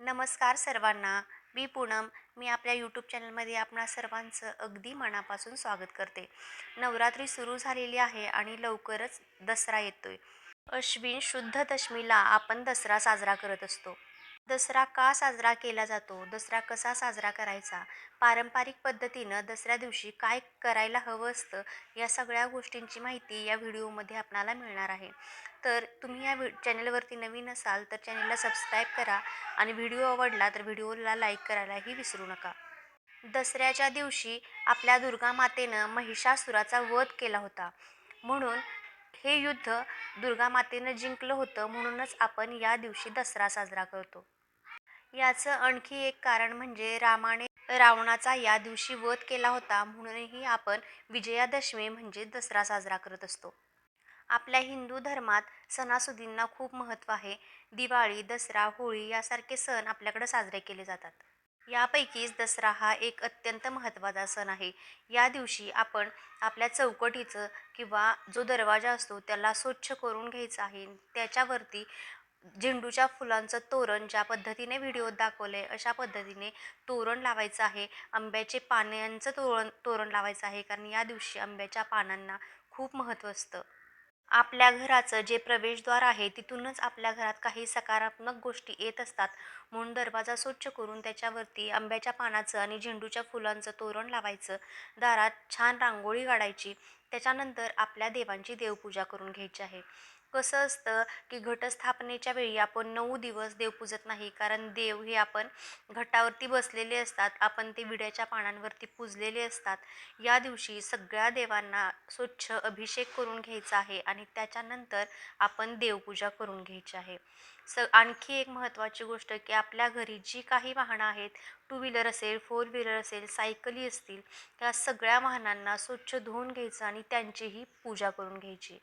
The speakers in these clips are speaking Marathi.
नमस्कार सर्वांना. मी पूनम. मी आपल्या यूट्यूब चॅनलमध्ये आपणा सर्वांचं अगदी मनापासून स्वागत करते. नवरात्री सुरू झालेली आहे आणि लवकरच दसरा येतोय. अश्विन शुद्ध दशमीला आपण दसरा साजरा करत असतो. दसरा का साजरा केला जातो? दसरा कसा साजरा करायचा? पारंपरिक पद्धतीनं दसऱ्या दिवशी काय करायला हवं असतं? या सगळ्या गोष्टींची माहिती या व्हिडिओमध्ये आपणाला मिळणार आहे. तर तुम्ही या व्हि चॅनलवरती नवीन असाल तर चॅनलला सबस्क्राईब करा आणि व्हिडिओ आवडला तर व्हिडिओला लाईक करायलाही विसरू नका. दसऱ्याच्या दिवशी आपल्या दुर्गा मातेनं महिषासुराचा वध केला होता. म्हणून हे युद्ध दुर्गा मातेनं जिंकलं होतं म्हणूनच आपण या दिवशी दसरा साजरा करतो. याचं आणखी एक कारण म्हणजे रामाने रावणाचा या दिवशी वध केला होता म्हणूनही आपण विजयादशमी म्हणजे दसरा साजरा करत असतो. आपल्या हिंदू धर्मात सणासुदींना खूप महत्त्व आहे. दिवाळी दसरा होळी यासारखे सण आपल्याकडे साजरे केले जातात. यापैकीच दसरा हा एक अत्यंत महत्त्वाचा सण आहे. या दिवशी आपण आपल्या चौकटीचं किंवा जो दरवाजा असतो त्याला स्वच्छ करून घ्यायचा आहे. त्याच्यावरती झेंडूच्या फुलांचं तोरण ज्या पद्धतीने व्हिडिओत दाखवलं आहे अशा पद्धतीने तोरण लावायचं आहे. आंब्याचे पानांचं तोरण तोरण लावायचं आहे कारण या दिवशी आंब्याच्या पानांना खूप महत्त्व असतं. आपल्या घराचं जे प्रवेशद्वार आहे तिथूनच आपल्या घरात काही सकारात्मक गोष्टी येत असतात. म्हणून दरवाजा स्वच्छ करून त्याच्यावरती आंब्याच्या पानाचं आणि झेंडूच्या फुलांचं तोरण लावायचं. दारात छान रांगोळी काढायची. त्याच्यानंतर आपल्या देवांची देवपूजा करून घ्यायची आहे. कसं असतं की घटस्थापनेच्या वेळी आपण नऊ दिवस देव पूजत नाही कारण देव हे आपण घटावरती बसलेले असतात आपण ते विड्याच्या पानांवरती पूजलेले असतात. या दिवशी सगळ्या देवांना स्वच्छ अभिषेक करून घ्यायचा आहे आणि त्याच्यानंतर आपण देवपूजा करून घ्यायची आहे. स आणखी एक महत्त्वाची गोष्ट की आपल्या घरी जी काही वाहनं आहेत टू व्हीलर असेल फोर व्हीलर असेल सायकली असतील त्या सगळ्या वाहनांना स्वच्छ धुवून घ्यायचं आणि त्यांचीही पूजा करून घ्यायची.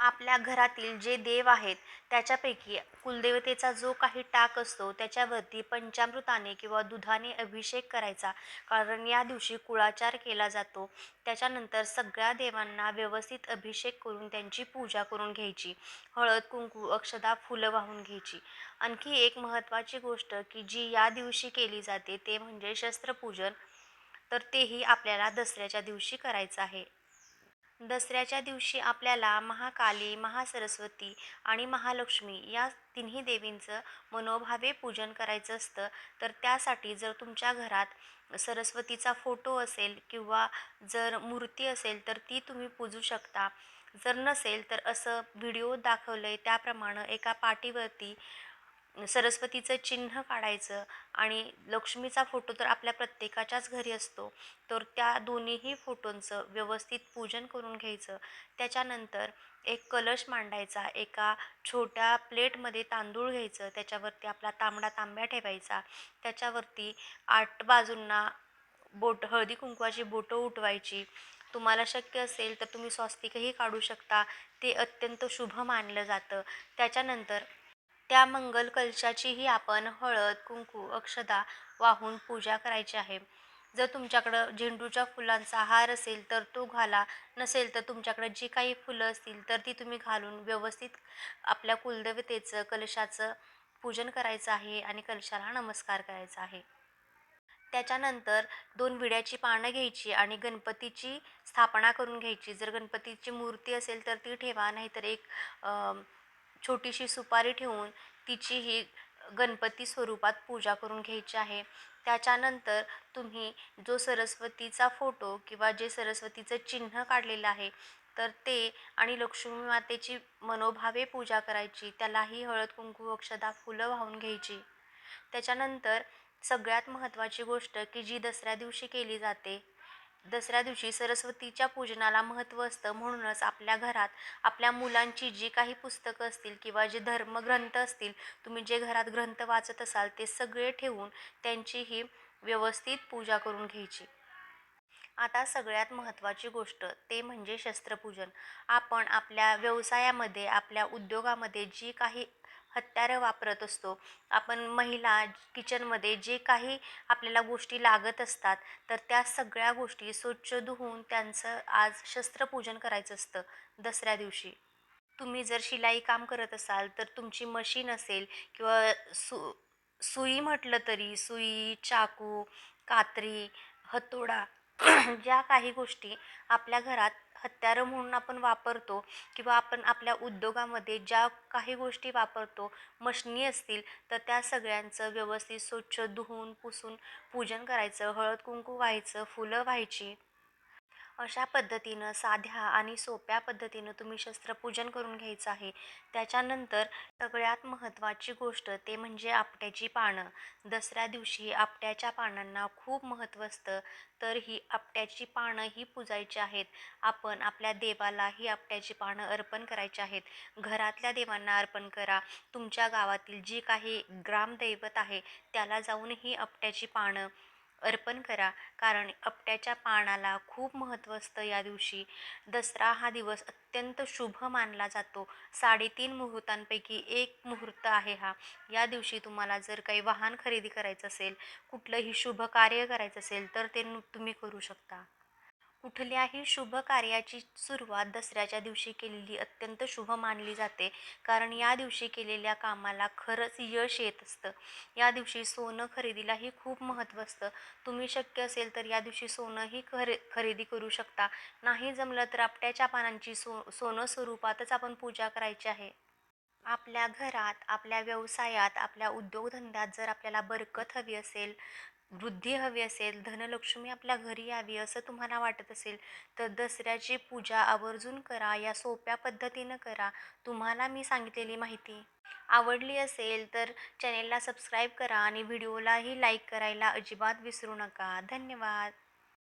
आपल्या घरातील जे देव आहेत त्याच्यापैकी कुलदेवतेचा जो काही टाक असतो त्याच्यावरती पंचामृताने किंवा दुधाने अभिषेक करायचा. कारण या दिवशी कुळाचार केला जातो. त्याच्यानंतर सगळ्या देवांना व्यवस्थित अभिषेक करून त्यांची पूजा करून घ्यायची. हळद कुंकू अक्षदा फुलं वाहून घ्यायची. आणखी एक महत्त्वाची गोष्ट की जी या दिवशी केली जाते ते म्हणजे शस्त्रपूजन. तर तेही आपल्याला दसऱ्याच्या दिवशी करायचं आहे. दसऱ्याच्या दिवशी आपल्याला महाकाली महासरस्वती आणि महालक्ष्मी या तिन्ही देवींचं मनोभावे पूजन करायचं असतं. तर त्यासाठी जर तुमच्या घरात सरस्वतीचा फोटो असेल किंवा जर मूर्ती असेल तर ती तुम्ही पूजू शकता. जर नसेल तर असं व्हिडिओ दाखवलं आहे त्याप्रमाणे एका पाटीवरती सरस्वतीचं चिन्ह काढायचं आणि लक्ष्मीचा फोटो तर आपल्या प्रत्येकाच्याच घरी असतो तर त्या दोन्हीही फोटोंचं व्यवस्थित पूजन करून घ्यायचं. त्याच्यानंतर एक कलश मांडायचा एका छोट्या प्लेटमध्ये तांदूळ घ्यायचं त्याच्यावरती आपला तांबडा तांब्या ठेवायचा त्याच्यावरती आठ बाजूंना बोट हळदी कुंकवाची बोटं उठवायची. तुम्हाला शक्य असेल तर तुम्ही स्वस्तिकही काढू शकता ते अत्यंत शुभ मानलं जातं. त्याच्यानंतर त्या मंगल कलशाचीही आपण हळद कुंकू अक्षदा वाहून पूजा करायची आहे. जर तुमच्याकडं झेंडूच्या फुलांचा हार असेल तर तो घाला. नसेल तर तुमच्याकडं जी काही फुलं असतील तर ती तुम्ही घालून व्यवस्थित आपल्या कुलदेवतेचं कलशाचं पूजन करायचं आहे आणि कलशाला नमस्कार करायचा आहे. त्याच्यानंतर दोन विड्याची पानं घ्यायची आणि गणपतीची स्थापना करून घ्यायची. जर गणपतीची मूर्ती असेल तर ती ठेवा नाहीतर एक छोटीशी सुपारी ठेवून तिचीही गणपती स्वरूपात पूजा करून घ्यायची आहे. त्याच्यानंतर तुम्ही जो सरस्वतीचा फोटो किंवा जे सरस्वतीचं चिन्ह काढलेलं आहे तर ते आणि लक्ष्मी मातेची मनोभावे पूजा करायची त्यालाही हळद कुंकू अक्षदा फुलं वाहून घ्यायची. त्याच्यानंतर सगळ्यात महत्त्वाची गोष्ट की जी दसऱ्या दिवशी केली जाते दसऱ्या दिवशी सरस्वतीच्या पूजनाला महत्त्व असतं. म्हणूनच आपल्या घरात आपल्या मुलांची जी काही पुस्तकं असतील किंवा जे धर्मग्रंथ असतील तुम्ही जे घरात ग्रंथ वाचत असाल ते सगळे ठेवून त्यांचीही व्यवस्थित पूजा करून घ्यायची. आता सगळ्यात महत्त्वाची गोष्ट ते म्हणजे शस्त्रपूजन. आपण आपल्या व्यवसायामध्ये आपल्या उद्योगामध्ये जी काही हत्यारं वापरत असतो. आपण महिला किचनमध्ये जे काही आपल्याला गोष्टी लागत असतात तर त्या सगळ्या गोष्टी स्वच्छ धुवून त्यांचं आज शस्त्रपूजन करायचं असतं दसऱ्या दिवशी. तुम्ही जर शिलाई काम करत असाल तर तुमची मशीन असेल किंवा सु सुई म्हटलं तरी सुई चाकू कात्री हतोडा ज्या काही गोष्टी आपल्या घरात हत्यारं म्हणून आपण वापरतो किंवा आपण आपल्या उद्योगामध्ये ज्या काही गोष्टी वापरतो मशनी असतील तर त्या सगळ्यांचं व्यवस्थित स्वच्छ धुवून पुसून पूजन करायचं हळद कुंकू व्हायचं फुलं व्हायची. अशा पद्धतीनं साध्या आणि सोप्या पद्धतीनं तुम्ही शस्त्रपूजन करून घ्यायचं आहे. त्याच्यानंतर सगळ्यात महत्त्वाची गोष्ट ते म्हणजे आपट्याची पानं. दसऱ्या दिवशी आपट्याच्या पानांना खूप महत्त्व असतं. तर ही आपट्याची पानं ही पूजायची आहेत. आपण आपल्या देवाला ही आपट्याची पानं अर्पण करायची आहेत. घरातल्या देवांना अर्पण करा. तुमच्या गावातील जी काही ग्रामदैवत आहे त्याला जाऊन ही आपट्याची पानं अर्पण करा. कारण आपट्याच्या पानाला खूप महत्त्व असतं या दिवशी. दसरा हा दिवस अत्यंत शुभ मानला जातो. साडेतीन मुहूर्तांपैकी एक मुहूर्त आहे हा. या दिवशी तुम्हाला जर काही वाहन खरेदी करायचं असेल कुठलंही शुभ कार्य करायचं असेल तर ते तुम्ही करू शकता. कुठल्याही शुभ कार्याची सुरुवात दसऱ्याच्या दिवशी केलेली अत्यंत शुभ मानली जाते. कारण या दिवशी केलेल्या कामाला खरंच यश येत असतं. या दिवशी सोनं खरेदीलाही खूप महत्त्व असतं. तुम्ही शक्य असेल तर या दिवशी सोनंही खरे खरेदी करू शकता. नाही जमलं तर आपट्याच्या पानांची सो सोनं स्वरूपातच आपण पूजा करायची आहे. आपल्या घरात आपल्या व्यवसायात आपल्या उद्योगधंद्यात जर आपल्याला बरकत हवी असेल वृद्धी हवी असेल धनलक्ष्मी आपल्या घरी यावी असं तुम्हाला वाटत असेल तर दसऱ्याची पूजा आवर्जून करा या सोप्या पद्धतीनं करा. तुम्हाला मी सांगितलेली माहिती आवडली असेल तर चॅनेलला सबस्क्राईब करा आणि व्हिडिओलाही लाईक करायला अजिबात विसरू नका. धन्यवाद.